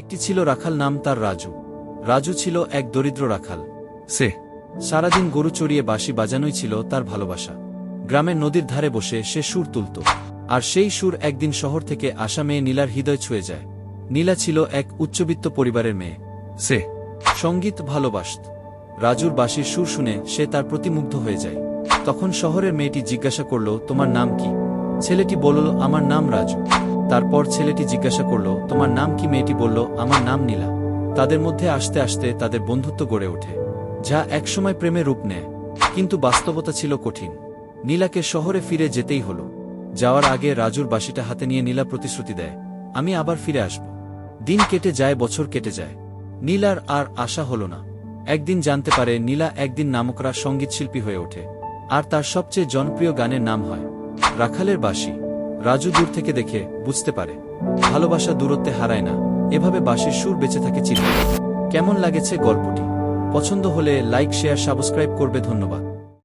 একটি ছিল রাখাল, নাম তার রাজু। রাজু ছিল এক দরিদ্র রাখাল। সে সারাদিন গরু চড়িয়ে বাঁশি বাজানোই ছিল তার ভালোবাসা। গ্রামের নদীর ধারে বসে সে সুর তুলত, আর সেই সুর একদিন শহর থেকে আসা মেয়ে নীলার হৃদয় ছুঁয়ে যায়। নীলা ছিল এক উচ্চবিত্ত পরিবারের মেয়ে। সে সংগীত ভালোবাসত। রাজুর বাঁশির সুর শুনে সে তার প্রতি মুগ্ধ হয়ে যায়। তখন শহরের মেয়েটি জিজ্ঞাসা করল, তোমার নাম কি? ছেলেটি বলল, আমার নাম রাজু। তারপর ছেলেটি জিজ্ঞাসা করল, তোমার নাম কি? মেয়েটি বলল, আমার নাম নীলা। তাদের মধ্যে আসতে আসতে তাদের বন্ধুত্ব গড়ে ওঠে, যা একসময় প্রেমে রূপ নেয়, কিন্তু বাস্তবতা ছিল কঠিন। নীলাকে শহরে ফিরে যেতেই হল। যাওয়ার আগে রাজুর বাঁশিটা হাতে নিয়ে নীলা প্রতিশ্রুতি দেয়, আমি আবার ফিরে আসব। দিন কেটে যায়, বছর কেটে যায়। নীলার আর আশা হল না। একদিন জানতে পারে, নীলা একদিন নামকরা সঙ্গীতশিল্পী হয়ে ওঠে, আর তার সবচেয়ে জনপ্রিয় গানের নাম হয়, রাখালের বাঁশি। রাজু দূর থেকে দেখে বুঝতে পারে, ভালোবাসা দূরত্বে হারায় না, এভাবে বাসের সুর বেঁচে থাকে চিঠি কেমন লাগেছে গল্পটি? পছন্দ হলে লাইক, শেয়ার, সাবস্ক্রাইব করবে ধন্যবাদ।